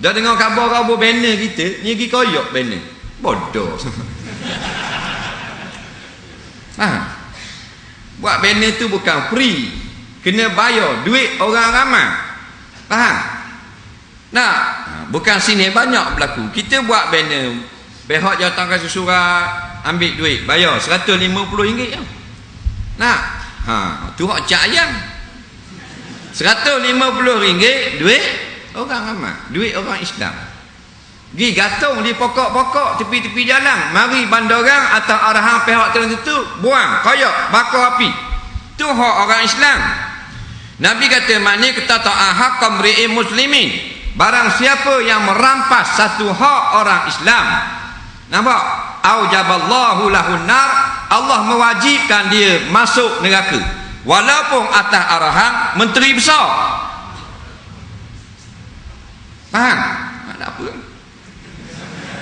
Dah dengar khabar-khabar banner kita, ni pergi koyok banner. Bodoh. ha. Buat banner tu bukan free. Kena bayar duit orang ramai. Faham? Nah, ha, bukan sini banyak berlaku. Kita buat banner. Behok jawatan kasih surat, ambil duit, bayar RM150 ya. Nah, ha, tu hak cak ayam. RM150 duit orang ramai duit orang Islam. Pergi gantung di pokok-pokok tepi-tepi jalan. Mari bandorang atau arahan pihak tertentu. Buang koyok bakar api. Tu hak orang Islam. Nabi kata maknanya kita ta'ahak kamri'i muslimin. Barang siapa yang merampas satu hak orang Islam. Nampak? Aujaballahu lahun nar. Allah mewajibkan dia masuk neraka. Walaupun atas arahan menteri besar Faham? Ha, tak apa.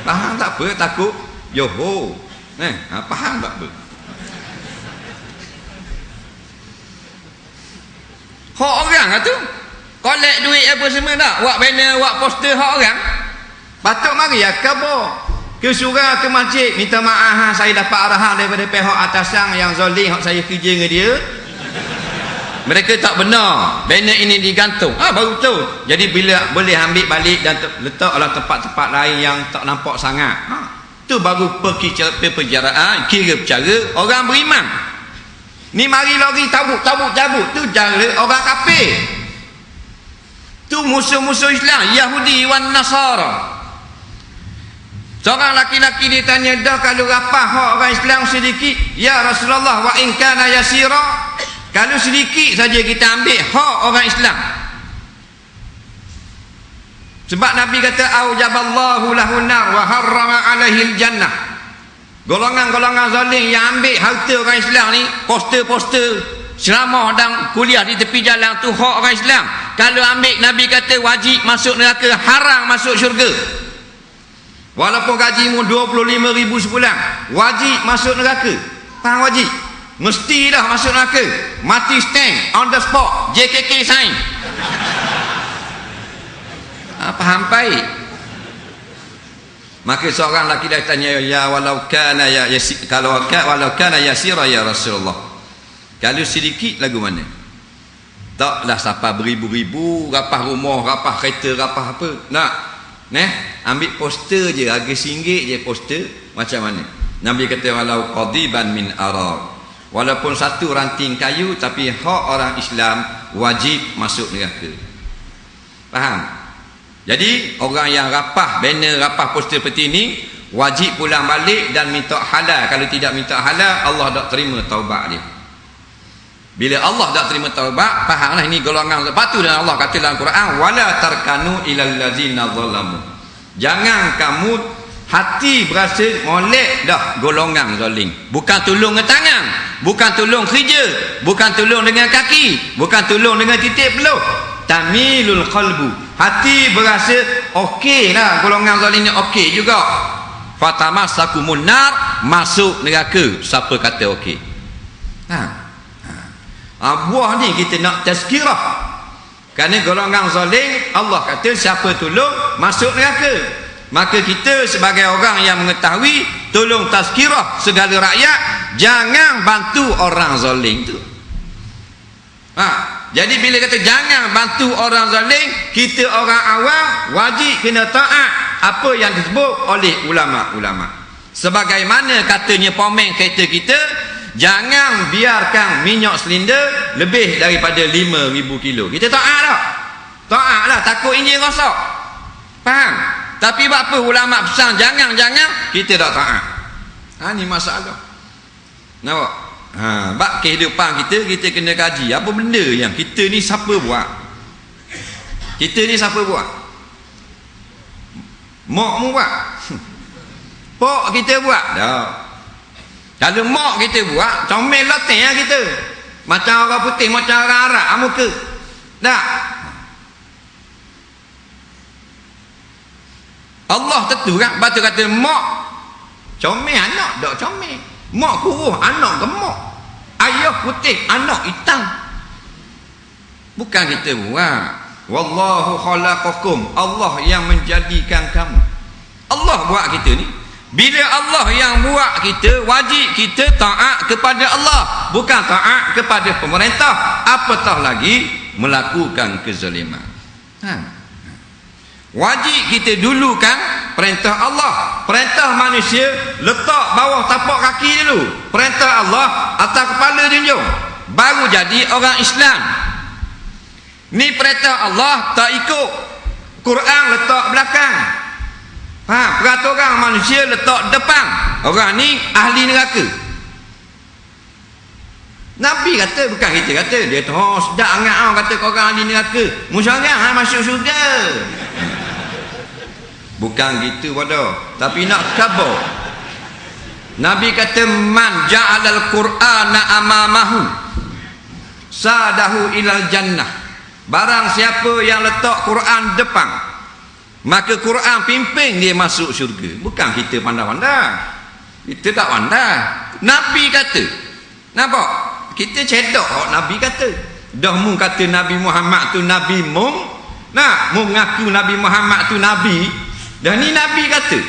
Faham tak apa, takut. Yoho. Eh, ha, faham tak apa. Hak orang lah tu. Kolek duit apa semua tak? Buat banner, buat poster hak orang. Patut mari ya khabar. Ke surah ke masjid minta maaf ha, saya dapat arahan daripada pihak atasan yang zalim hak saya kerja dengan dia mereka tak benar. Banner ini digantung. Ah baru tu jadi bila boleh ambil balik dan letak dalam tempat-tempat lain yang tak nampak sangat. Ha. tu baru pergi perjaraan kira cara orang beriman. Ni mari lagi tabuk tabuk tabuk tu cara orang kafir. Tu musuh-musuh Islam Yahudi wan Nasara. Seorang laki-laki ditanya dah kalau rapah orang Islam sedikit ya Rasulullah wa in kana yasira kalau sedikit saja kita ambil hak orang Islam. Sebab Nabi kata aujaballahu lahun nar wa harrama alaihi jannah. Golongan-golongan zalim yang ambil harta orang Islam ni poster-poster ceramah dan kuliah di tepi jalan tu hak orang Islam. Kalau ambil Nabi kata wajib masuk neraka haram masuk syurga. Walaupun gajimu 25 ribu sebulan wajib masuk neraka. Faham wajib Mesti dah masuk neraka. Mati stand on the spot. JKK sign. Apa hampai? Maka seorang lelaki dah tanya ya walau kana ya yasi, kalau walau kana yasira ya Rasulullah. Kalau sedikit lagu mana? Taklah sampai beribu-ribu rapah rumah, rapah kereta, rapah apa. Nak? Neh, ambil poster je harga singgit je poster macam mana? Nabi kata walau qadiban min arar walaupun satu ranting kayu tapi hak orang Islam wajib masuk neraka. Faham? Jadi orang yang rapah banner rapah poster seperti ini wajib pulang balik dan minta halal. Kalau tidak minta halal Allah tak terima taubat dia. Bila Allah tak terima taubat fahamlah ini golongan sepatu dan Allah kata dalam Quran wala tarkanu ilal ladzina zalamu jangan kamu hati berasa molek dah golongan zalim bukan tolong dengan tangan bukan tolong kerja bukan tolong dengan kaki bukan tolong dengan titik peluh tamilul qalbu. Hati berasa okey lah golongan zalim ni okey juga. Fatamassaku munar masuk neraka. Siapa kata okey? Ha. ha. buah ni kita nak tazkirah. Kerana golongan zalim Allah kata siapa tolong masuk neraka. Maka kita sebagai orang yang mengetahui tolong tazkirah segala rakyat jangan bantu orang zalim tu. Ha, jadi bila kata jangan bantu orang zalim kita orang awam wajib kena taat apa yang disebut oleh ulama-ulama. Sebagaimana katanya pomen kereta kita jangan biarkan minyak silinder lebih daripada 5000 kilo. Kita taat tak taat lah takut enjin rosak. Faham? Tapi apa ulama pesan jangan-jangan kita tak taat. Ha ni masalah. Nampak? Ha bab kehidupan kita kita kena kaji apa benda yang kita ni siapa buat? Kita ni siapa buat? Mak mu buat. Pok kita buat. Dah. Kalau mak kita buat, comel latih lah kita. Macam orang putih, macam orang Arab, muka. Dah. Allah tentu kan batu kata mak comel anak tak comel mak kuruh anak gemuk. Ayah putih anak hitam. Bukan kita buat. Wallahu khalaqakum. Allah yang menjadikan kamu. Allah buat kita ni. Bila Allah yang buat kita wajib kita taat kepada Allah. Bukan taat kepada pemerintah. Apatah lagi melakukan kezaliman. Ha. Wajib kita dulukan perintah Allah. Perintah manusia letak bawah tapak kaki dulu. Perintah Allah atas kepala junjung baru jadi orang Islam. Ni perintah Allah tak ikut Quran letak belakang. Ha, peraturan manusia letak depan. Orang ni ahli neraka. Nabi kata bukan kita kata dia tu oh, sedap angat kata kau orang ahli neraka. Musyawarah ha, masuk syurga bukan gitu bodoh. Tapi nak kabur. Nabi kata man ja'alal qur'ana amamahu sadahu ilal jannah. Barang siapa yang letak Quran depan maka Quran pimpin dia masuk syurga. Bukan kita pandai-pandai kita tak pandai Nabi kata nampak? Kita cedok Nabi kata. Dah mu kata Nabi Muhammad tu Nabi mu nak? Mu mengaku Nabi Muhammad tu Nabi dan ni Nabi kata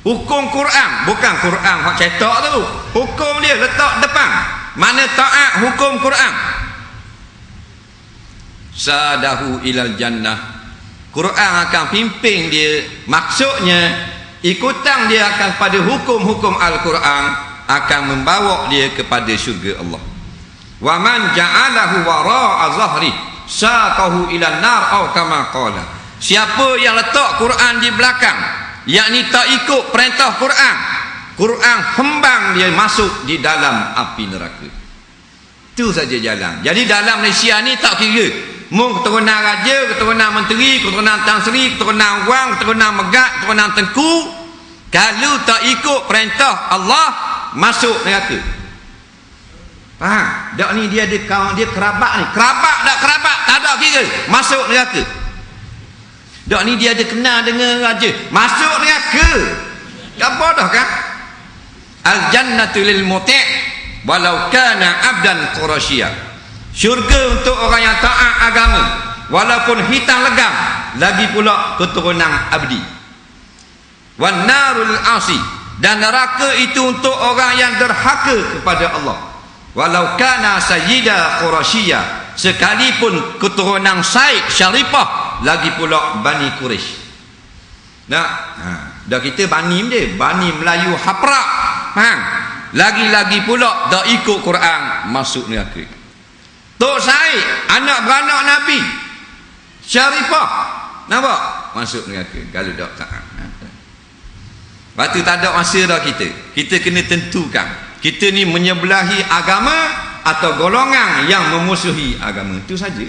Hukum Quran Bukan Quran hak cetak tu Hukum dia letak depan. Mana taat hukum Quran? Sadahu ilal jannah. Quran akan pimpin dia. Maksudnya Ikutan dia akan pada hukum-hukum Al-Quran Akan membawa dia kepada syurga Allah. Wa man ja'alahu wara'a zahri Saqahu ilal nar Atau kama qala Siapa yang letak Quran di belakang yakni tak ikut perintah Quran Quran hembang dia masuk di dalam api neraka. Itu saja jalan. Jadi dalam Malaysia ni tak kira. Mu keturunan raja keturunan menteri keturunan tan sri keturunan wang keturunan megat keturunan tengku kalau tak ikut perintah Allah masuk neraka. Faham? Dak ni dia ada kawan dia kerabat ni. Kerabat tak kerabat tak ada kira. Masuk neraka Dok ni dia ada kenal dengan raja. Masuk neraka. Apa dah kan? Al jannatu lil muti' walau kana abdan qurasyia. Syurga untuk orang yang taat agama walaupun hitam legam lagi pula keturunan abdi. Wan narul asi dan neraka itu untuk orang yang derhaka kepada Allah. Walau kana sayyida qurasyia sekalipun keturunan Said Syarifah lagi pula Bani Quraisy. Nah, ha, dah kita Bani dia, Bani Melayu Haprak. Ha, lagi-lagi pula dah ikut Quran masuk neraka. Tok Said, anak beranak Nabi. Syarifah. Nampak? Masuk neraka kalau dak taat. Ha. Lepas tu tak ada masa dah kita. Kita kena tentukan. Kita ni menyebelahi agama atau golongan yang memusuhi agama. Itu saja.